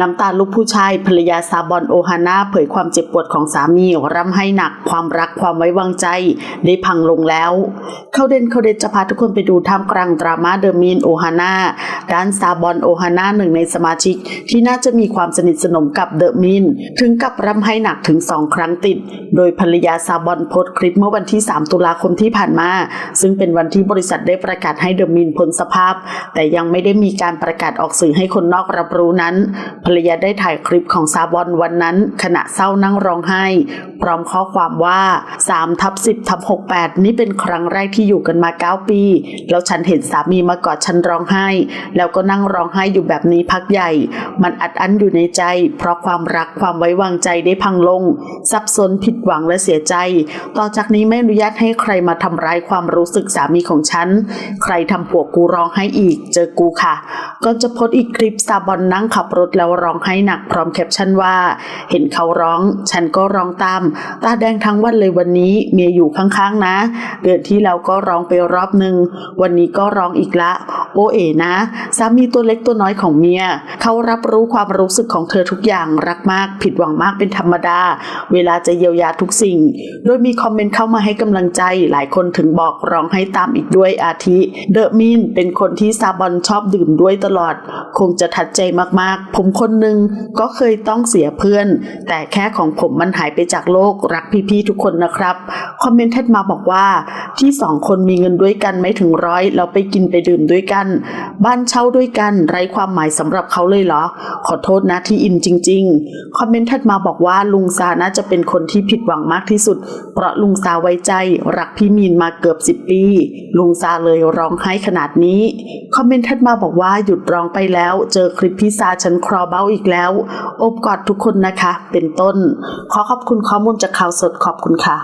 น้ำตาลูกผู้ชายภรรยาซาบอนโอฮาน่าเผยความเจ็บปวดของสามีร่ำให้หนักความรักความไว้วางใจ ได้พังลงแล้ว เข้าเด่นเข้าเด่นจะพาทุกคนไปดูท่ามกลางดราม่าเดอร์มีนโอฮาน่าด้านซาบอนโอฮาน่าหนึ่งในสมาชิก ที่น่าจะมีความสนิทสนมกับเดอะมินถึงกับร่ำให้หนักถึงสองครั้งติด โดยภรรยาซาบอนโพสต์คลิปเมื่อวันที่ 3 ตุลาคมที่ผ่านมา ซึ่งเป็นวันที่บริษัทได้ประกาศให้เดอะมินพ้นสภาพ แต่ยังไม่ได้มีการประกาศออกสื่อให้คนนอกรับรู้นั้นภรรยาได้ถ่ายคลิปของซาบอนวันนั้น ขณะเศร้านั่งร้องไห้ พร้อมข้อความว่า3ทับ10ทับ68 นี่เป็นครั้งแรกที่อยู่กันมา 9 ปี แล้วฉันเห็นสามีมากอดฉันร้องไห้ แล้วก็นั่งร้องไห้อยู่แบบนี้พักใหญ่ มันอัดอั้นอยู่ในใจ เพราะความรักความไว้วางใจได้พังลงซับซ้อนผิดหวังและเสียใจ ต่อจากนี้ไม่อนุญาตให้ใครมาทำร้ายความรู้สึกสามีของฉัน ใครทำผัวกูร้องไห้อีก เจอกูค่ะก่อนจะโพสต์อีกคลิปซาบอนนั่งขับรถแล้วร้องไห้หนักพร้อมแคปชั่นว่า เห็นเขาร้อง ฉันก็ร้องตาม ตาแดงทั้งวันเลยวันนี้เมียอยู่ข้างๆนะ เดือนที่แล้วก็ร้องไปรอบหนึ่งวันนี้ก็ร้องอีกละ โอเอ๋นะ สามีตัวเล็กตัวน้อยของเมีย เขารับรู้ความรู้สึกของเธอทุกอย่างรักมาก ผิดหวังมากเป็นธรรมดา เวลาจะเยียวยาทุกสิ่ง โดยมีคอมเมนต์เข้ามาให้กำลังใจ หลายคนถึงบอกร้องให้ตามอีกด้วยอาทิ เดอะมินเป็นคนที่ซาบอนชอบดื่มด้วยตลอด คงจะทัดใจมากๆ ผมคนหนึ่งก็เคยต้องเสียเพื่อน แต่แค่ของผมมันหายไปจากโลกรักพี่ๆทุกคนนะครับ คอมเมนต์ถัดมาบอกว่าที่สองคนมีเงินด้วยกันไม่ถึงร้อยเราไปกินไปดื่มด้วยกันบ้านเช่าด้วยกัน ไร้ความหมายสำหรับเขาเลยเหรอ ขอโทษนะที่อินจริง ๆ คอมเมนต์ถัดมาบอกว่าลุงซาน่าจะเป็นคนที่ผิดหวังมากที่สุด เพราะลุงซาไว้ใจ รักพี่มีนมาเกือบ10ปี ลุงซาเลยร้องไห้ขนาดนี้ คอมเมนต์ถัดมาบอกว่าหยุดร้องไปแล้ว เจอคลิปพี่ซาฉันครอเบ้าอีกแล้วอบกอดทุกคนนะคะ เป็นต้น ขอขอบคุณข้อมูลจากข่าวสดขอบคุณค่ะ